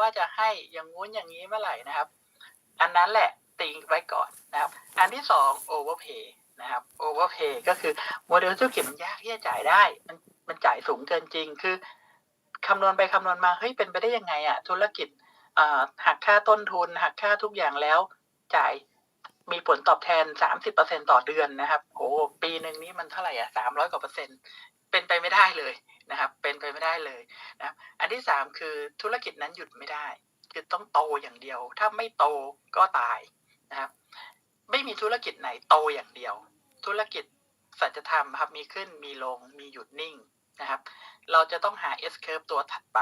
ว่าจะให้อย่างงู้นอย่างนี้เมื่อไหร่นะครับ อันนั้นแหละติงไว้ก่อนนะครับ อันที่สองโอเวอร์เพย์นะครับโอเวอร์เพย์ก็คือโมเดลธุรกิจมันยากที่จะจ่ายได้ มันมันจ่ายสูงเกินจริง คือคำนวณไปคำนวณมาเฮ้ยเป็นไปได้ยังไงอะธุรกิจหักค่าต้นทุนหักค่าทุกอย่างแล้วจ่ายมีผลตอบแทนสามสิบเปอร์เซ็นต่อเดือนนะครับ โอ้ ปีหนึ่งนี้มันเท่าไหร่อะสามร้อยกว่าเปอร์เซ็นต์ เป็นไปไม่ได้เลยนะครับ เป็นไปไม่ได้เลยนะครับอันที่สามคือธุรกิจนั้นหยุดไม่ได้ คือต้องโตอย่างเดียว ถ้าไม่โตก็ตายนะครับ ไม่มีธุรกิจไหนโตอย่างเดียว ธุรกิจสัจธรรมครับมีขึ้นมีลงมีหยุดนิ่งนะครับ เราจะต้องหา S curve ตัวถัดไป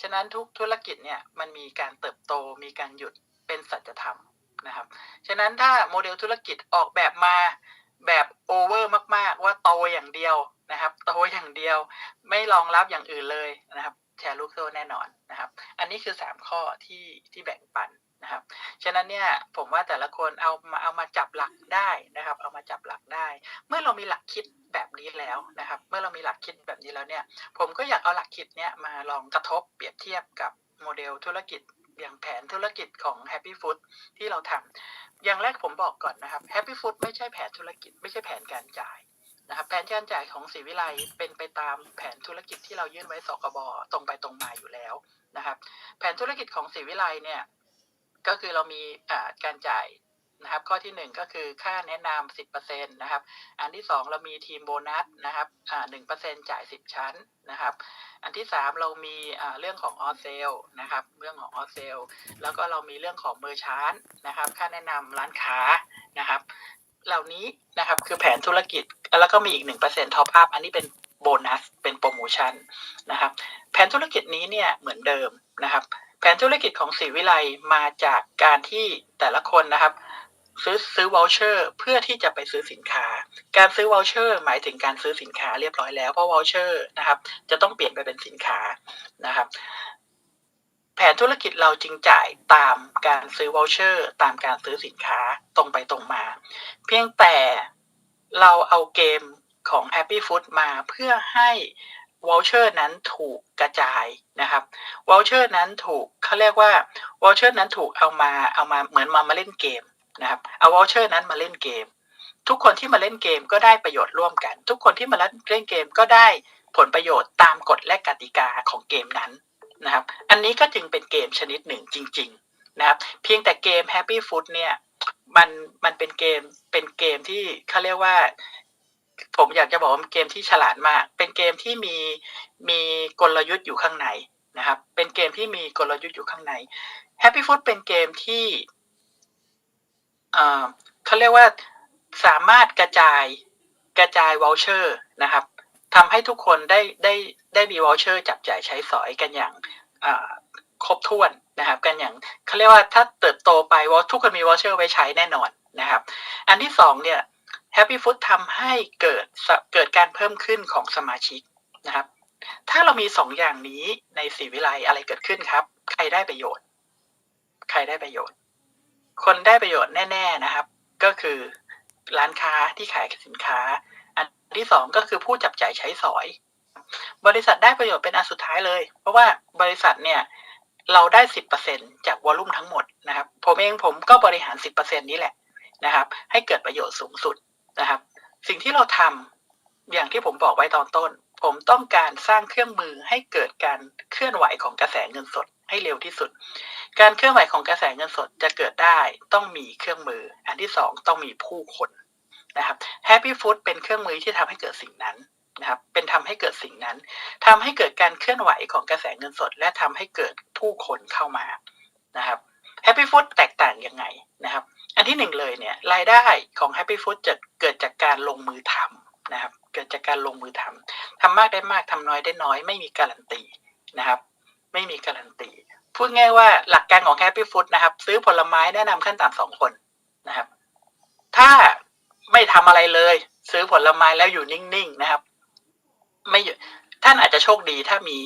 ฉะนั้นทุกธุรกิจเนี่ยมันมีการเติบโตมีการหยุดเป็นสัจธรรมนะครับ ฉะนั้นถ้าโมเดลธุรกิจออกแบบมา แบบโอเวอร์มาก ๆ ว่าโตอย่างเดียวนะครับโตอย่างเดียวไม่รองรับอย่างอื่นเลยนะครับ แชร์ลูกโซ่แน่นอนนะครับ อันนี้คือ 3 ข้อที่ที่แบ่งปันนะครับ ฉะนั้นเนี่ยผมว่าแต่ละคนเอามาเอามาจับหลักได้นะครับ เอามาจับหลักได้ เมื่อเรามีหลักคิดแบบนี้แล้วนะครับ เมื่อเรามีหลักคิดแบบนี้แล้วเนี่ย ผมก็อยากเอาหลักคิดเนี้ยมาลองกระทบเปรียบเทียบกับโมเดลธุรกิจอย่างแผนธุรกิจของ Happy Food ที่เราทำ อย่างแรกผมบอกก่อนนะครับแฮปปี้ฟู้ดไม่ใช่แผนธุรกิจ ไม่ใช่แผนการจ่ายนะครับแผนการจ่ายของศรีวิไลเป็นไปตามแผนธุรกิจที่เรายื่นไว้สกบตรงไปตรงมาอยู่แล้วนะครับ แผนธุรกิจของศรีวิไลเนี่ยก็คือเรามีการจ่าย นะครับ ข้อที่หนึ่งก็คือค่าแนะนำสิบเปอร์เซ็นตนะครับ อันที่สองเรามีทีมโบนัสนะครับอ่าหนึ่งเปอร์เซ็นจ่ายสิบชั้นนะครับ อันที่สามเรามีอ่าเรื่องของออเซลนะครับ เรื่องของออเซลแล้วก็เรามีเรื่องของเมอร์ชานนะครับ ค่าแนะนำร้านค้านะครับ เหล่านี้นะครับคือแผนธุรกิจแล้วก็มีอีกหนึ่งเปอร์เซ็นท็อปอัพอันนี้เป็นโบนัสเป็นโปรโมชั่นนะครับ แผนธุรกิจนี้เนี่ยเหมือนเดิมนะครับแผนธุรกิจของศรีวิไลมาจากการที่แต่ละคนนะครับ ซื้อซื้อวอลเชอร์เพื่อที่จะไปซื้อสินค้า การซื้อวอลเชอร์หมายถึงการซื้อสินค้าเรียบร้อยแล้วเพราะวอลเชอร์นะครับ จะต้องเปลี่ยนไปเป็นสินค้านะครับ แผนธุรกิจเราจึงจ่ายตามการซื้อวอลเชอร์ตามการซื้อสินค้าตรงไปตรงมา เพียงแต่เราเอาเกมของ Happy Food มาเพื่อให้วอลเชอร์นั้นถูกกระจายนะครับวอลเชอร์นั้นถูกเขาเรียกว่าวอลเชอร์นั้นถูกเอามาเอามาเหมือนมามาเล่นเกม นะครับเอาวอลเชอร์นั้นมาเล่นเกม ทุกคนที่มาเล่นเกมก็ได้ประโยชน์ร่วมกัน ทุกคนที่มาเล่นเกมก็ได้ผลประโยชน์ตามกฎและกติกาของเกมนั้นนะครับอันนี้ก็จึงเป็นเกมชนิดหนึ่งจริง ๆ นะครับ เพียงแต่เกม Happy Food เนี่ยมันมันเป็นเกมเป็นเกมที่เขาเรียกว่า ผมอยากจะบอกว่าเกมที่ฉลาดมาก เป็นเกมที่มีมีกลยุทธ์อยู่ข้างในนะครับ เป็นเกมที่มีกลยุทธ์อยู่ข้างใน Happy Food เป็นเกมที่ เขาเรียกว่าสามารถกระจายกระจายวอลเชอร์นะครับทำให้ทุกคนได้ได้ได้มีวอลเชอร์จับจ่ายใช้สอยกันอย่างครบถ้วนนะครับ กันอย่างเขาเรียกว่าถ้าเติบโตไปวอลทุกคนมีวอลเชอร์ไว้ใช้แน่นอนนะครับ อันที่สองเนี่ย Happy Food ทำให้เกิดเกิดการเพิ่มขึ้นของสมาชิกนะครับ ถ้าเรามีสองอย่างนี้ในสีวิไลอะไรเกิดขึ้นครับ ใครได้ประโยชน์ ใครได้ประโยชน์ คนได้ประโยชน์แน่ ๆนะครับ ก็คือร้านค้าที่ขายสินค้า อันที่สองก็คือผู้จับจ่ายใช้สอย บริษัทได้ประโยชน์เป็นอันสุดท้ายเลย เพราะว่าบริษัทเนี่ยเราได้สิบเปอร์เซ็นจากวอลลุ่มทั้งหมดนะครับ ผมเองผมก็บริหารสิบเปอร์เซ็นนี้แหละนะครับ ให้เกิดประโยชน์สูงสุดนะครับ สิ่งที่เราทำอย่างที่ผมบอกไว้ตอนต้น ผมต้องการสร้างเครื่องมือให้เกิดการเคลื่อนไหวของกระแสเงินสดให้เร็วที่สุด การเคลื่อนไหวของกระแสเงินสดจะเกิดได้ต้องมีเครื่องมือ อันที่สองต้องมีผู้คนนะครับ Happy Food เป็นเครื่องมือที่ทำให้เกิดสิ่งนั้นนะครับ เป็นทำให้เกิดสิ่งนั้นทำให้เกิดการเคลื่อนไหวของกระแสเงินสด และทำให้เกิดผู้คนเข้ามานะครับ Happy Food แตกต่างยังไงนะครับ อันที่หนึ่งเลยเนี่ยรายได้ของ Happy Food จะเกิดจากการลงมือทำนะครับ เกิดจากการลงมือทำทำมากได้มากทำน้อยได้น้อย ไม่มีการันตีนะครับ ไม่มีการันตีพูดง่ายว่าหลักการของ Happy Food นะครับ ซื้อผลไม้แนะนำขั้นต่ำสองคนนะครับ ถ้าไม่ทำอะไรเลย ซื้อผลไม้แล้วอยู่นิ่งๆนะครับ ไม่ท่านอาจจะโชคดีถ้ามี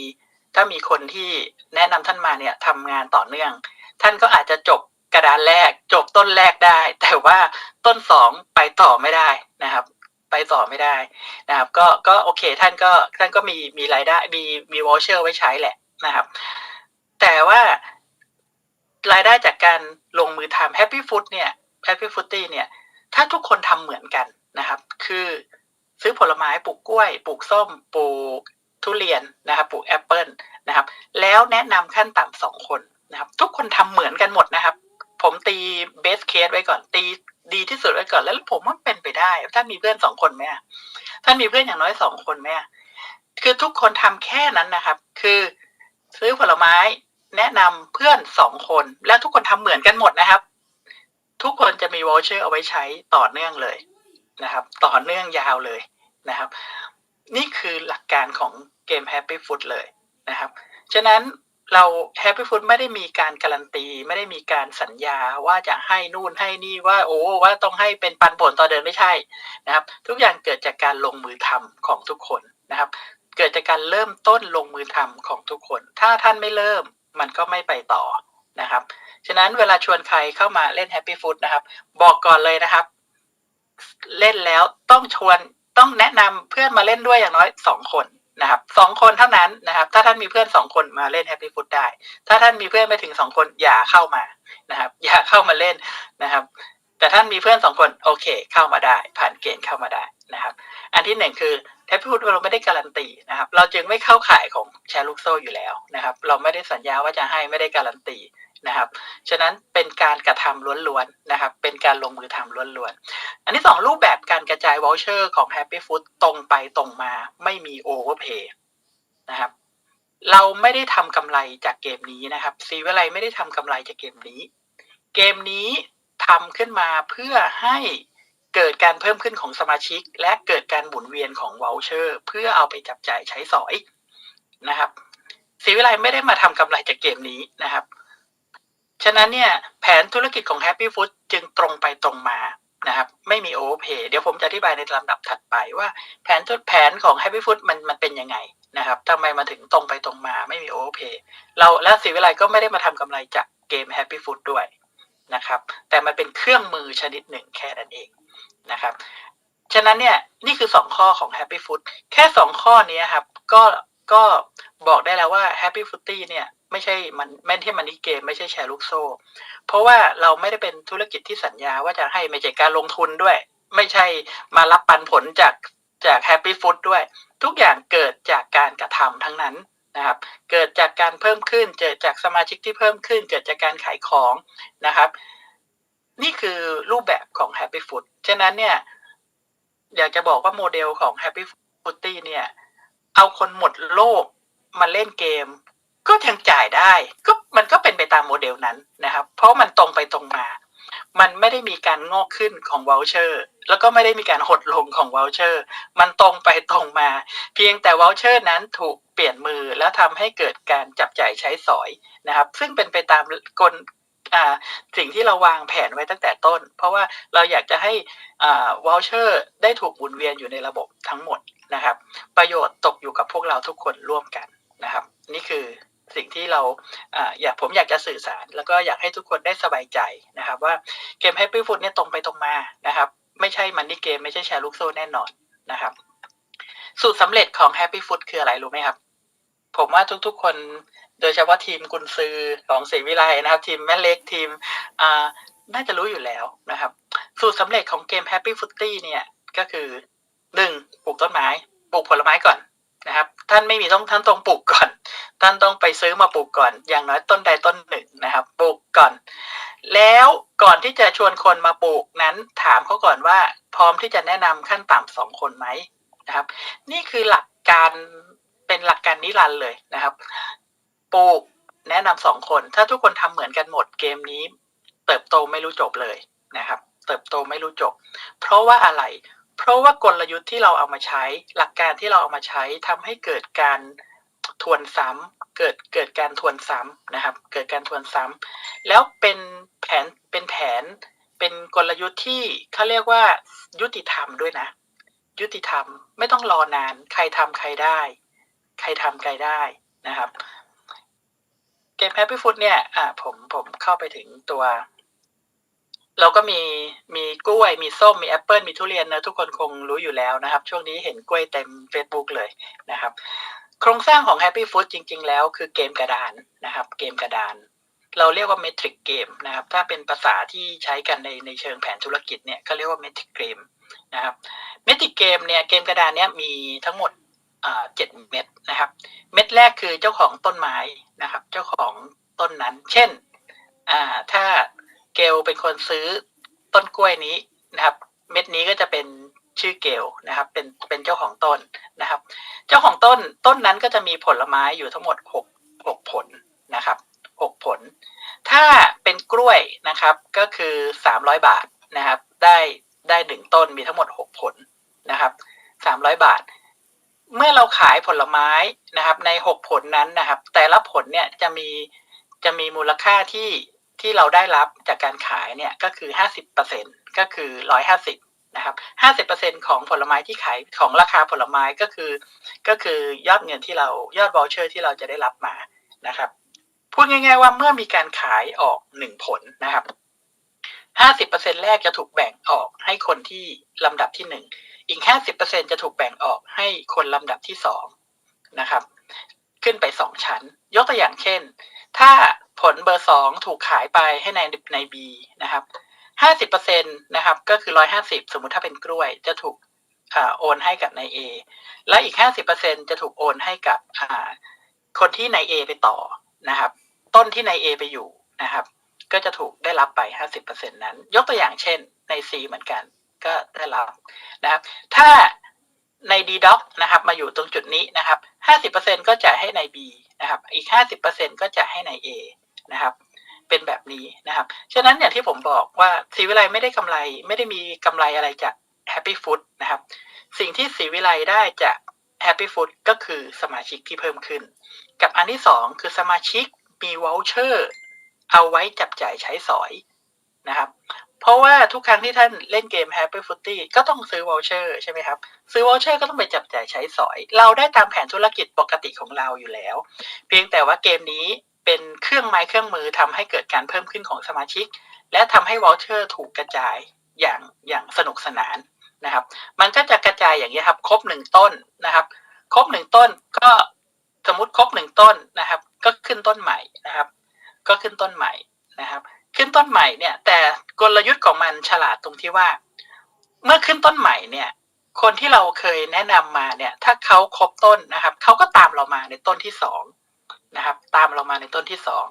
ถ้ามีคนที่แนะนำท่านมาเนี่ยทำงานต่อเนื่อง ท่านก็อาจจะจบกระดานแรก จบต้นแรกได้ แต่ว่าต้นสองไปต่อไม่ได้นะครับ ต่อไม่ได้นะครับ ก็ก็โอเคท่านก็ท่านก็มีมีรายได้มีมีวอลเชอร์ไว้ใช้แหละนะครับ แต่ว่ารายได้จากการลงมือทำ Happy Food เนี่ย Happy Footy เนี่ย ถ้าทุกคนทำเหมือนกันนะครับ คือซื้อผลไม้ปลูกกล้วย ปลูกส้ม ปลูกทุเรียนนะครับปลูกแอปเปิลนะครับ แล้วแนะนำขั้นต่ำสองคนนะครับ ทุกคนทำเหมือนกันหมดนะครับ ผมตีเบสเคสไว้ก่อนตี ดีที่สุดไว้ก่อนแล้วผมว่าเป็นไปได้ถ้านมีเพื่อนสองคนไหมอะถ้ามีเพื่อนอย่างน้อยสองคนไหมคือทุกคนทำแค่นั้นนะครับ คือซื้อผลไม้แนะนำเพื่อนสองคน แล้วทุกคนทำเหมือนกันหมดนะครับ ทุกคนจะมีวอลเชอร์เอาไว้ใช้ต่อเนื่องเลยนะครับ ต่อเนื่องยาวเลยนะครับ นี่คือหลักการของเกม Happy Food เลยนะครับ ฉะนั้น เรา Happy Food ไม่ได้มีการการันตี ไม่ได้มีการสัญญาว่าจะให้นู่นให้นี่ว่าโอ้ว่าต้องให้เป็นปันผลต่อเดือนไม่ใช่นะครับ ทุกอย่างเกิดจากการลงมือทำของทุกคนนะครับ เกิดจากการเริ่มต้นลงมือทำของทุกคน ถ้าท่านไม่เริ่มมันก็ไม่ไปต่อนะครับฉะนั้นเวลาชวนใครเข้ามาเล่น Happy Food นะครับ บอกก่อนเลยนะครับ เล่นแล้วต้องชวนต้องแนะนำเพื่อนมาเล่นด้วยอย่างน้อยสองคน นะครับสองคนเท่านั้นนะครับ ถ้าท่านมีเพื่อนสองคนมาเล่น Happy Food ได้ ถ้าท่านมีเพื่อนไม่ถึงสองคนอย่าเข้ามานะครับ อย่าเข้ามาเล่นนะครับ แต่ท่านมีเพื่อนสองคนโอเค เข้ามาได้ ผ่านเกณฑ์เข้ามาได้นะครับ อันที่หนึ่งคือ Happy Food เราไม่ได้การันตีนะครับ เราจึงไม่เข้าข่ายของแชร์ลูกโซ่อยู่แล้วนะครับ เราไม่ได้สัญญาว่าจะให้ไม่ได้การันตีนะครับ ฉะนั้นเป็นการกระทำล้วนๆนะครับ เป็นการลงมือทำล้วนๆ อันที่สองรูปแบบการกระ จายวอลเชอร์ของ Happy Food ตรงไปตรงมาไม่มีโอเวอร์เพย์นะครับ เราไม่ได้ทำกำไรจากเกมนี้นะครับซีวิไลไม่ได้ทำกำไรจากเกมนี้ เกมนี้ทำขึ้นมาเพื่อให้เกิดการเพิ่มขึ้นของสมาชิก และเกิดการหมุนเวียนของวอลเชอร์เพื่อเอาไปจับจ่ายใช้สอยนะครับซีวิไลไม่ได้มาทำกำไรจากเกมนี้นะครับ ฉะนั้นเนี่ยแผนธุรกิจของ Happy Food จึงตรงไปตรงมา นะครับไม่มีโอเวอร์เพย์เดี๋ยวผมจะอธิบายในลำดับถัดไปว่าแผนแผนของ Happy Food มันมันเป็นยังไงนะครับทำไมมาถึงตรงไปตรงมาไม่มีโอเวอร์เพย์เราและสีวิไลก็ไม่ได้มาทำกำไรจากเกม Happy Food ด้วยนะครับแต่มันเป็นเครื่องมือชนิดหนึ่งแค่นั้นเองนะครับฉะนั้นเนี่ยนี่คือสองข้อของ Happy Food แค่สองข้อนี้ครับก็ก็บอกได้แล้วว่า Happy Footy เนี่ย ไม่ใช่มันไม่ใช่มันนี่เกมไม่ใช่แชร์ลูกโซ่ เพราะว่าเราไม่ได้เป็นธุรกิจที่สัญญาว่าจะให้ไม่ใช่การลงทุนด้วย ไม่ใช่มารับปันผลจากจากแฮปปี้ฟู้ดด้วย ทุกอย่างเกิดจากการกระทำทั้งนั้นนะครับ เกิดจากการเพิ่มขึ้น เกิดจากสมาชิกที่เพิ่มขึ้น เกิดจากการขายของนะครับ นี่คือรูปแบบของ Happy Food ฉะนั้นเนี่ยอยากจะบอกว่าโมเดลของ Happy Footy เนี่ย เอาคนหมดโลกมาเล่นเกม ก็ยังจ่ายได้ก็มันก็เป็นไปตามโมเดลนั้นนะครับ เพราะมันตรงไปตรงมา มันไม่ได้มีการงอกขึ้นของวอลเชอร์แล้วก็ไม่ได้มีการหดลงของวอลเชอร์มันตรงไปตรงมา เพียงแต่วอลเชอร์นั้นถูกเปลี่ยนมือแล้วทำให้เกิดการจับจ่ายใช้สอยนะครับ ซึ่งเป็นไปตามกลสิ่งที่เราวางแผนไว้ตั้งแต่ต้น เพราะว่าเราอยากจะให้วอลเชอร์ได้ถูกหมุนเวียนอยู่ในระบบทั้งหมดนะครับ ประโยชน์ตกอยู่กับพวกเราทุกคนร่วมกันนะครับ นี่คือ สิ่งที่เราอยากผมอยากจะสื่อสาร แล้วก็อยากให้ทุกคนได้สบายใจนะครับว่าเกม Happy Food เนี่ยตรงไปตรงมานะครับไม่ใช่มันนี่เกมไม่ใช่แชร์ลูกโซ่แน่นอนนะครับ สูตรสำเร็จของ Happy Food คืออะไรรู้ไหมครับ ผมว่าทุกๆคนโดยเฉพาะทีมกุนซือของศรีวิไลนะครับ ทีมแม่เล็กทีมอ่าน่าจะรู้อยู่แล้วนะครับ สูตรสำเร็จของเกม Happy Footy เนี่ยก็คือหนึ่งปลูกต้นไม้ ปลูกผลไม้ก่อน นะครับ ท่านไม่มีต้องท่านต้องปลูกก่อน ท่านต้องไปซื้อมาปลูกก่อน อย่างน้อยต้นใดต้นหนึ่งนะครับ ปลูกก่อน แล้วก่อนที่จะชวนคนมาปลูกนั้นถามเขาก่อนว่า พร้อมที่จะแนะนำขั้นต่ำสองคนไหมนะครับ นี่คือหลักการเป็นหลักการนิรันด์เลยนะครับ ปลูกแนะนำสองคน ถ้าทุกคนทำเหมือนกันหมดเกมนี้ เติบโตไม่รู้จบเลยนะครับ เติบโตไม่รู้จบ เพราะว่าอะไร เพราะว่ากลยุทธ์ที่เราเอามาใช้ หลักการที่เราเอามาใช้ทำให้เกิดการทวนซ้ำเกิดเกิดการทวนซ้ำนะครับ เกิดการทวนซ้ำแล้วเป็นแผนเป็นแผนเป็นกลยุทธ์ที่เขาเรียกว่ายุติธรรมด้วยนะ ยุติธรรมไม่ต้องรอนาน ใครทำใครได้ ใครทำใครได้นะครับ เกม Happy Food เนี่ยอ่าผมผมเข้าไปถึงตัว เราก็มีมีกล้วยมีส้มมีแอปเปิลมีทุเรียนนะทุกคนคงรู้อยู่แล้วนะครับ ช่วงนี้เห็นกล้วยเต็ม Facebook เลยนะครับ โครงสร้างของ Happy Food จริง ๆ แล้วคือเกมกระดานนะครับ เกมกระดาน เราเรียกว่าเมทริกเกมนะครับ ถ้าเป็นภาษาที่ใช้กันในในเชิงแผนธุรกิจเนี่ยเขาเรียกว่าเมทริกเกมนะครับเมทริกเกมเนี่ยเกมกระดานเนี้ยมีทั้งหมดเจ็ดเม็ดนะครับ เม็ดแรกคือเจ้าของต้นไม้นะครับ เจ้าของต้นนั้น เช่นอ่าถ้า เกลเป็นคนซื้อต้นกล้วยนี้นะครับ เม็ดนี้ก็จะเป็นชื่อเกลนะครับ เป็นเป็นเจ้าของต้นนะครับ เจ้าของต้นต้นนั้นก็จะมีผลไม้อยู่ทั้งหมดหกหกผลนะครับหกผล ถ้าเป็นกล้วยนะครับก็คือสามร้อยบาทนะครับ ได้ได้หนึ่งต้นมีทั้งหมดหกผลนะครับสามร้อยบาท เมื่อเราขายผลไม้นะครับ ในหกผลนั้นนะครับ แต่ละผลเนี่ยจะมีจะมีมูลค่าที่ ที่เราได้รับจากการขายเนี่ยก็คือห้าสิบเปอร์เซ็นก็คือร้อยห้าสิบนะครับห้าสิบเปอร์เซ็นของผลไม้ที่ขายของราคาผลไม้ก็คือ ก็คือยอดเงินที่เรายอดวอลเชอร์ที่เราจะได้รับมานะครับพูดง่าย ๆ ว่าเมื่อมีการขายออกหนึ่งผลนะครับห้าสิบเปอร์เซ็นแรกจะถูกแบ่งออกให้คนที่ลำดับที่หนึ่ง อีกห้าสิบเปอร์เซ็นจะถูกแบ่งออกให้คนลำดับที่สองนะครับ ขึ้นไปสองชั้น ยกตัวอย่างเช่น ถ้า ลเบอร์สองถูกขายไปให้ในในบีนะครับห้าสิบเปอร์เซ็นตนะครับก็คือร้อยห้าสิบสมมุติถ้าเป็นกล้วยจะถูกโอนให้กับนายเอและอีกห้าสิบเปอร์เซ็นจะถูกโอนให้กับคนที่นายเอไปต่อนะครับ ต้นที่นายเอไปอยู่นะครับ ก็จะถูกได้รับไปห้าสิบเปอร์เซ็นนั้น ยกตัวอย่างเช่นใน C เหมือนกัน ก็ได้รับนะครับ ถ้าใน D doc นะครับ มาอยู่ตรงจุดนี้นะครับห้าสิบเปอร์เซ็นก็จะให้ใน B นะครับ อีกห้าสิบเปอร์เซ็นก็จะให้ใน A นะครับ เป็นแบบนี้นะครับ ฉะนั้นอย่างที่ผมบอกว่าสีวิไลไม่ได้กำไร ไม่ได้มีกำไรอะไรจาก Happy Food นะครับ สิ่งที่สีวิไลได้จาก Happy Food ก็คือสมาชิกที่เพิ่มขึ้น กับอันที่สองคือสมาชิกมีวอลเชอร์เอาไว้จับจ่ายใช้สอยนะครับ เพราะว่าทุกครั้งที่ท่านเล่นเกม Happy Footy ก็ต้องซื้อวอลเชอร์ใช่ไหมครับ ซื้อวอลเชอร์ก็ต้องไปจับจ่ายใช้สอย เราได้ตามแผนธุรกิจปกติของเราอยู่แล้ว เพียงแต่ว่าเกมนี้ เป็นเครื่องไม้เครื่องมือทำให้เกิดการเพิ่มขึ้นของสมาชิก และทำให้วอลเชอร์ถูกกระจายอย่างอย่างสนุกสนานนะครับ มันก็จะกระจายอย่างนี้ครับ ครบหนึ่งต้นนะครับ ครบหนึ่งต้นก็สมมติครบหนึ่งต้นนะครับ ก็ขึ้นต้นใหม่นะครับ ก็ขึ้นต้นใหม่นะครับ ขึ้นต้นใหม่เนี่ย แต่กลยุทธ์ของมันฉลาดตรงที่ว่า เมื่อขึ้นต้นใหม่เนี่ย คนที่เราเคยแนะนำมาเนี่ย ถ้าเขาครบต้นนะครับเขาก็ตามเรามาในต้นที่สอง นะครับ ตามเรามาในต้นที่สอง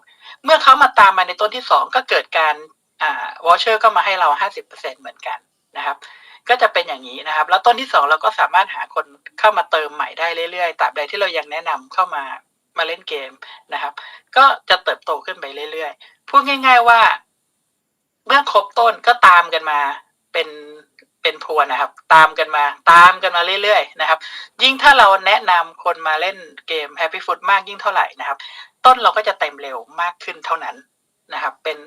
เมื่อเขามาตามมาในต้นที่สองก็เกิดการอ่าวอชเชอร์ก็มาให้เราห้าสิบเปอร์เซ็นเหมือนกันนะครับ ก็จะเป็นอย่างนี้นะครับ แล้วต้นที่สองเราก็สามารถหาคนเข้ามาเติมใหม่ได้เรื่อยๆตราบใดที่เรายังแนะนำเข้ามามาเล่นเกมนะครับ ก็จะเติบโตขึ้นไปเรื่อยๆพูดง่าย ๆว่า เมื่อครบต้นก็ตามกันมาเป็น เป็นพวนนะครับ ตามกันมาตามกันมาเรื่อยๆนะครับ ยิ่งถ้าเราแนะนำคนมาเล่นเกม Happy Food มากยิ่งเท่าไหร่นะครับ ต้นเราก็จะเต็มเร็วมากขึ้นเท่านั้นนะครับ เป็น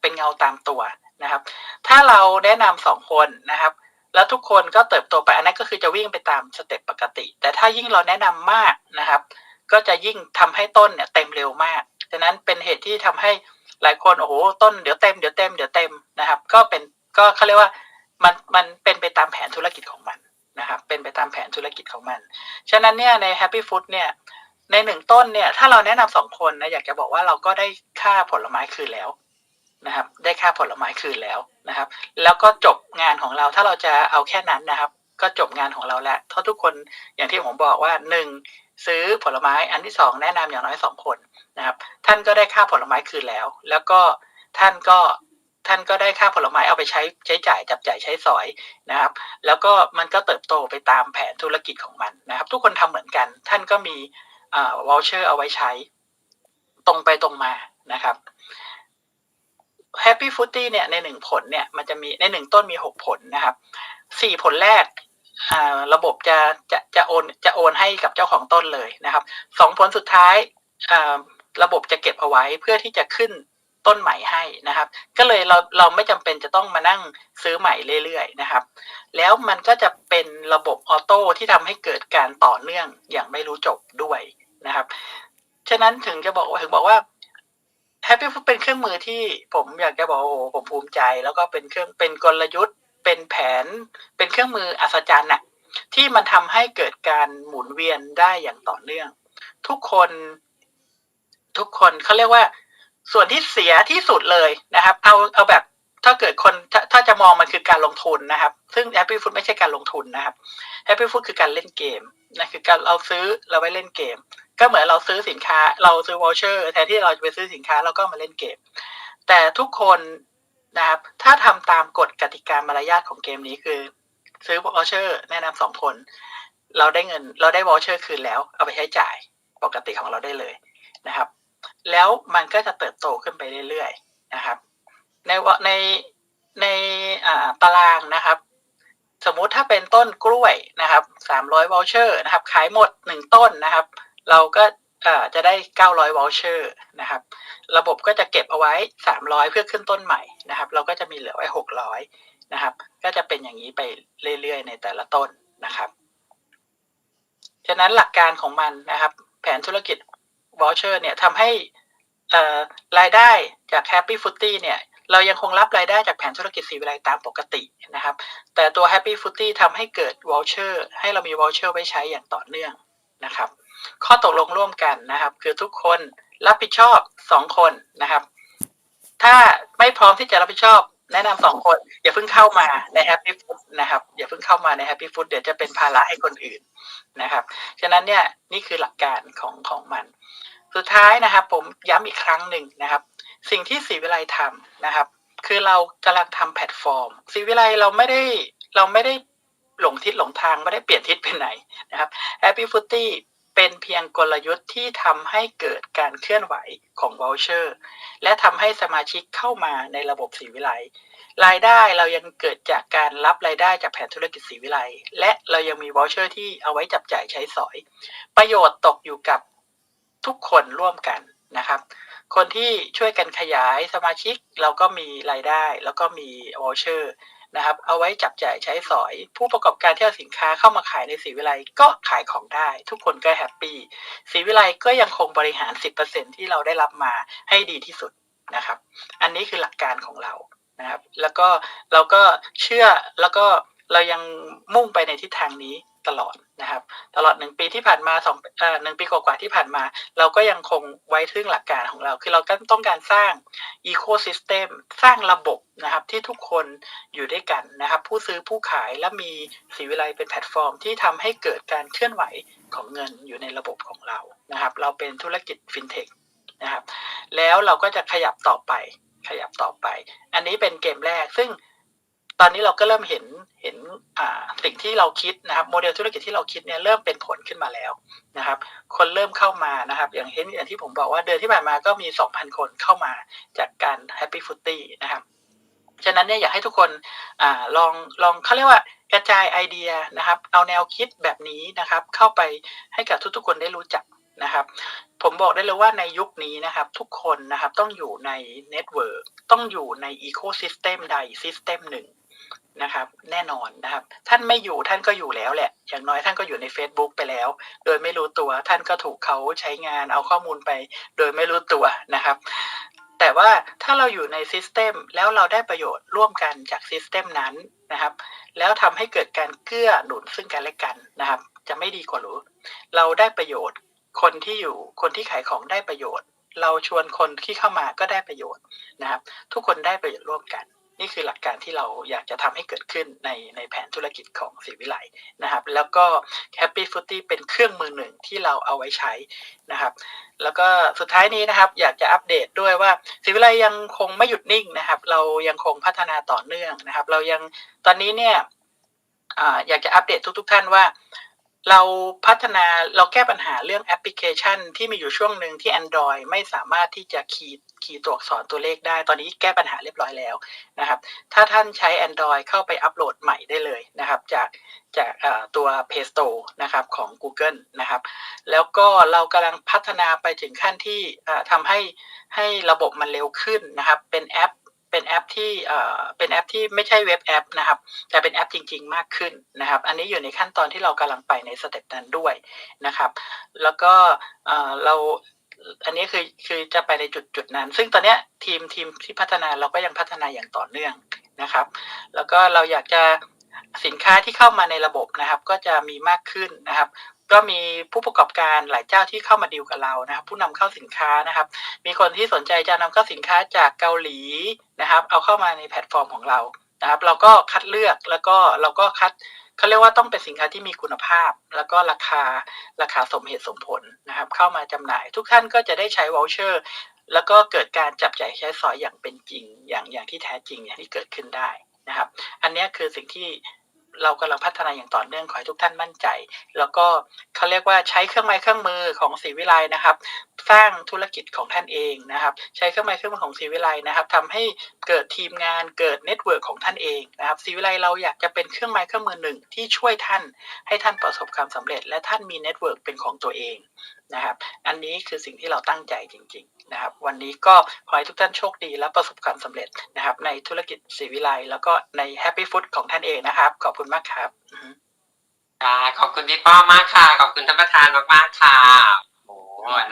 เป็นเงาตามตัวนะครับ ถ้าเราแนะนำสองคนนะครับ แล้วทุกคนก็เติบโตไปอันนั้นก็คือจะวิ่งไปตามสเต็ปปกติ แต่ถ้ายิ่งเราแนะนำมากนะครับ ก็จะยิ่งทำให้ต้นเนี่ยเต็มเร็วมากฉะนั้นเป็นเหตุที่ทำให้หลายคนโอ้โหต้นเดี๋ยวเต็มเดี๋ยวเต็มเดี๋ยวเต็มนะครับ ก็เป็นก็เขาเรียกว่า มันมันเป็นไปตามแผนธุรกิจของมันนะครับเป็นไปตามแผนธุรกิจของมัน ฉะนั้นเนี่ยใน Happy Food เนี่ยในหนึ่งต้นเนี่ยถ้าเราแนะนำสองคนนะอยากจะบอกว่าเราก็ได้ค่าผลไม้คืนแล้วนะครับ ได้ค่าผลไม้คืนแล้วนะครับ แล้วก็จบงานของเราถ้าเราจะเอาแค่นั้นนะครับ ก็จบงานของเราแล้วเพราะทุกคนอย่างที่ผมบอกว่าหนึ่งซื้อผลไม้อันที่สองแนะนำอย่างน้อยสองคนนะครับ ท่านก็ได้ค่าผลไม้คืนแล้ว แล้วก็ท่านก็ ท่านก็ได้ค่าผลไม้เอาไปใช้ใช้จ่ายจับจ่ายใช้สอยนะครับ แล้วก็มันก็เติบโตไปตามแผนธุรกิจของมันนะครับ ทุกคนทำเหมือนกัน ท่านก็มีอ่าวอลเชอร์เอาไว้ใช้ ตรงไปตรงมานะครับ Happy f o o t y เนี่ยในหนึ่งผลเนี่ยมันจะมีในหนึ่งต้นมีหกผลนะครับสี่ผลแรกระบบจะจะจะโอนจะโอนให้กับเจ้าของต้นเลยนะครับสองผลสุดท้ายระบบจะเก็บเอาไว้เพื่อที่จะขึ้น ต้นใหม่ให้นะครับ ก็เลยเราเราไม่จำเป็นจะต้องมานั่งซื้อใหม่เรื่อยๆนะครับ แล้วมันก็จะเป็นระบบออโต้ที่ทำให้เกิดการต่อเนื่องอย่างไม่รู้จบด้วยนะครับ ฉะนั้นถึงจะบอกว่าถึงบอกว่า Happy f o o เป็นเครื่องมือที่ผมอยากจะบอกโอ้ผมภูมิใจ แล้วก็เป็นเครื่องเป็นกลยุทธ์ เป็นแผน เป็นเครื่องมืออัศจรรย์น่ะที่มันทำให้เกิดการหมุนเวียนได้อย่างต่อเนื่อง ทุกคน ทุกคนเขาเรียกว่า ส่วนที่เสียที่สุดเลยนะครับ เอาเอาแบบถ้าเกิดคนถ้าถ้าจะมองมันคือการลงทุนนะครับ ซึ่ง Happy Food ไม่ใช่การลงทุนนะครับ Happy Food คือการเล่นเกมนะคือการเราซื้อเราไปเล่นเกม ก็เหมือนเราซื้อสินค้า เราซื้อวอลเชอร์แทนที่เราจะไปซื้อสินค้าเราก็มาเล่นเกม แต่ทุกคนนะครับ ถ้าทำตามกฎกติกามารยาทของเกมนี้คือ ซื้อวอลเชอร์แนะนำสองคน เราได้เงิน เราได้วอลเชอร์คืนแล้ว เอาไปใช้จ่ายปกติของเราได้เลยนะครับ แล้วมันก็จะเติบโตขึ้นไปเรื่อยๆนะครับ ในในในตารางนะครับ สมมุติถ้าเป็นต้นกล้วยนะครับสามร้อยวอลเชอร์นะครับขายหมดหนึ่งต้นนะครับ เราก็จะได้เก้าร้อยวอลเชอร์นะครับ ระบบก็จะเก็บเอาไว้สามร้อยเพื่อขึ้นต้นใหม่นะครับ เราก็จะมีเหลือไว้หกร้อยนะครับ ก็จะเป็นอย่างนี้ไปเรื่อยๆ ในแต่ละต้นนะครับ ฉะนั้นหลักการของมันนะครับ แผนธุรกิจ วอลเชอร์เนี่ยทำให้รายได้จาก Happy f o o t เนี่ยเรายังคงรับรายได้จากแผนธุรกิจสีวิไลตามปกตินะครับ แต่ตัว Happy f o o t ทำให้เกิดวอลเชอร์ให้เรามีวอลเชอร์ไว้ใช้อย่างต่อเนื่องนะครับ ข้อตกลงร่วมกันนะครับ คือทุกคนรับผิดชอบสองคนนะครับ ถ้าไม่พร้อมที่จะรับผิดชอบ แนะนำสองคน อย่าเพิ่งเข้ามาใน Happy Food นะครับ อย่าเพิ่งเข้ามาใน Happy Food เดี๋ยวจะเป็นภาระให้คนอื่นนะครับ ฉะนั้นเนี่ยนี่คือหลักการของของมัน สุดท้ายนะครับ ผมย้ำอีกครั้งหนึ่งนะครับ สิ่งที่ศรีวิไลทำนะครับ คือเรากำลังทำแพลตฟอร์มศรีวิไลเราไม่ได้เราไม่ได้หลงทิศหลงทางไม่ได้เปลี่ยนทิศไปไหนนะครับ Happy f o o t เป็นเพียงกลยุทธ์ที่ทำให้เกิดการเคลื่อนไหวของวอลเชอร์และทำให้สมาชิกเข้ามาในระบบศรีวิไลรายได้เรายังเกิดจากการรับรายได้จากแผนธุรกิจศรีวิไลและเรายังมีวอลเชอร์ที่เอาไว้จับจ่ายใช้สอย ประโยชน์ตกอยู่กับ ทุกคนร่วมกันนะครับ คนที่ช่วยกันขยายสมาชิกเราก็มีรายได้ แล้วก็มีวอลเชอร์นะครับ เอาไว้จับจ่ายใช้สอย ผู้ประกอบการที่เอาสินค้าเข้ามาขายในสีวิไลก็ขายของได้ ทุกคนก็แฮปปี้สีวิไลก็ยังคงบริหาร 10%ที่เราได้รับมาให้ดีที่สุดนะครับ อันนี้คือหลักการของเรานะครับ แล้วก็เราก็เชื่อแล้วก็ เรายังมุ่งไปในทิศทางนี้ตลอดนะครับ ตลอดหนึ่งปีที่ผ่านมาสองเอ่อหนึ่งปีกว่าๆที่ผ่านมา เราก็ยังคงไว้ซึ่งหลักการของเรา คือเราก็ต้องการสร้างอีโคซิสเต็มสร้างระบบนะครับที่ทุกคนอยู่ด้วยกันนะครับ ผู้ซื้อผู้ขายและมีสีวิไลเป็นแพลตฟอร์ม ที่ทำให้เกิดการเคลื่อนไหวของเงินอยู่ในระบบของเรานะครับ เราเป็นธุรกิจฟินเทคนะครับ แล้วเราก็จะขยับต่อไปขยับต่อไป อันนี้เป็นเกมแรกซึ่ง ตอนนี้เราก็เริ่มเห็นเห็นสิ่งที่เราคิดนะครับโมเดลธุรกิจที่เราคิดเนี่ยเริ่มเป็นผลขึ้นมาแล้วนะครับ คนเริ่มเข้ามานะครับ อย่างเห็นอย่างที่ผมบอกว่าเดือนที่ผ่านมาก็มี 2,000 คนเข้ามาจากการ Happy f o o t นะครับฉะนั้นเนี่ยอยากให้ทุกคนอลองลองเขาเรียกว่ากระจายไอเดียนะครับ เอาแนวคิดแบบนี้นะครับ เข้าไปให้กับทุกๆคนได้รู้จักนะครับ ผมบอกได้เลยว่าในยุคนี้นะครับ ทุกคนนะครับต้องอยู่ในเน็ตเวิร์กต้องอยู่ในอีโคซิสเต็มใดซิสเต็มหนึ่ง นะครับ แน่นอนนะครับ ท่านไม่อยู่ท่านก็อยู่แล้วแหละ อย่างน้อยท่านก็อยู่ใน Facebook ไปแล้ว โดยไม่รู้ตัวท่านก็ถูกเขาใช้งานเอาข้อมูลไป โดยไม่รู้ตัวนะครับ แต่ว่าถ้าเราอยู่ในซิสเต็มแล้วเราได้ประโยชน์ร่วมกันจากซิสเต็มนั้นนะครับ แล้วทำให้เกิดการเกื้อหนุนซึ่งกันและกันนะครับ จะไม่ดีกว่าหรือเราได้ประโยชน์คนที่อยู่คนที่ขายของได้ประโยชน์ เราชวนคนที่เข้ามาก็ได้ประโยชน์นะครับ ทุกคนได้ประโยชน์ร่วมกัน นี่คือหลักการที่เราอยากจะทำให้เกิดขึ้นในในแผนธุรกิจของศรีวิไลนะครับ แล้วก็ Happy f o o t เป็นเครื่องมือหนึ่งที่เราเอาไว้ใช้นะครับ แล้วก็สุดท้ายนี้นะครับ อยากจะอัปเดตด้วยว่าศรีวิไลยังคงไม่หยุดนิ่งนะครับ เรายังคงพัฒนาต่อเนื่องนะครับ เรายังตอนนี้เนี่ยออยากจะอัปเดตทุกๆท่านว่าเราพัฒนาเราแก้ปัญหาเรื่องแอปพลิเคชันที่มีอยู่ช่วงหนึ่งที่ Android ไม่สามารถที่จะคีย์ คีย์ตัวอักษรตัวเลขได้ ตอนนี้แก้ปัญหาเรียบร้อยแล้วนะครับ ถ้าท่านใช้ Android เข้าไปอัปโหลดใหม่ได้เลยนะครับ จากจากตัว Play Store นะครับของ Google นะครับ แล้วก็เรากำลังพัฒนาไปถึงขั้นที่ทำให้ให้ระบบมันเร็วขึ้นนะครับ เป็นแอปเป็นแอปที่เป็นแอปที่ไม่ใช่เว็บแอปนะครับ แต่เป็นแอปจริง ๆ มากขึ้นนะครับ อันนี้อยู่ในขั้นตอนที่เรากำลังไปในสเต็ปนั้นด้วยนะครับ แล้วก็เรา อันนี้คือคือจะไปในจุดจุดนั้น ซึ่งตอนเนี้ยทีมทีมที่พัฒนาเราก็ยังพัฒนาอย่างต่อเนื่องนะครับ แล้วก็เราอยากจะสินค้าที่เข้ามาในระบบนะครับ ก็จะมีมากขึ้นนะครับ ก็มีผู้ประกอบการหลายเจ้าที่เข้ามาดีลกับเรานะครับ ผู้นำเข้าสินค้านะครับ มีคนที่สนใจจะนำเข้าสินค้าจากเกาหลีนะครับ เอาเข้ามาในแพลตฟอร์มของเรานะครับ เราก็คัดเลือกแล้วก็เราก็คัดเขาเรียกว่าต้องเป็นสินค้าที่มีคุณภาพ แล้วก็ราคาราคาสมเหตุสมผลนะครับ เข้ามาจำหน่าย ทุกท่านก็จะได้ใช้วอลเชอร์แล้วก็เกิดการจับจ่ายใช้สอยอย่างเป็นจริง อย่างอย่างที่แท้จริงอย่างที่เกิดขึ้นได้นะครับ อันนี้คือสิ่งที่ เรากำลังพัฒนาอย่างต่อเนื่องขอให้ทุกท่านมั่นใจ แล้วก็เขาเรียกว่าใช้เครื่องไม้เครื่องมือของศรีวิไลนะครับ สร้างธุรกิจของท่านเองนะครับ ใช้เครื่องไม้เครื่องมือของศรีวิไลนะครับทำให้เกิดทีมงานเกิดเน็ตเวิร์กของท่านเองนะครับศรีวิไลเราอยากจะเป็นเครื่องไม้เครื่องมือหนึ่งที่ช่วยท่านให้ท่านประสบความสำเร็จ และท่านมีเน็ตเวิร์กเป็นของตัวเอง นะครับ อันนี้คือสิ่งที่เราตั้งใจจริง ๆ นะครับ วันนี้ก็ขอให้ทุกท่านโชคดีและประสบความสำเร็จนะครับ ในธุรกิจศรีวิไลแล้วก็ในแฮปปี้ฟู้ดของท่านเองนะครับ ขอบคุณมากครับอือฮึค่ะขอบคุณพี่ป้อมมากค่ะ ขอบคุณท่านประธานมากๆค่ะโอ้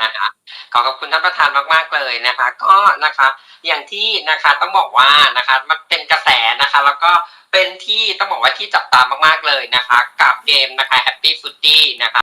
นะคะขอขอบคุณท่านประธานมากๆเลยนะคะ ก็นะคะอย่างที่นะคะต้องบอกว่านะคะมันเป็นกระแสนะคะ แล้วก็เป็นที่ต้องบอกว่าที่จับตามากๆเลยนะคะ กับเกมนะคะ Happy f o o d นะคะ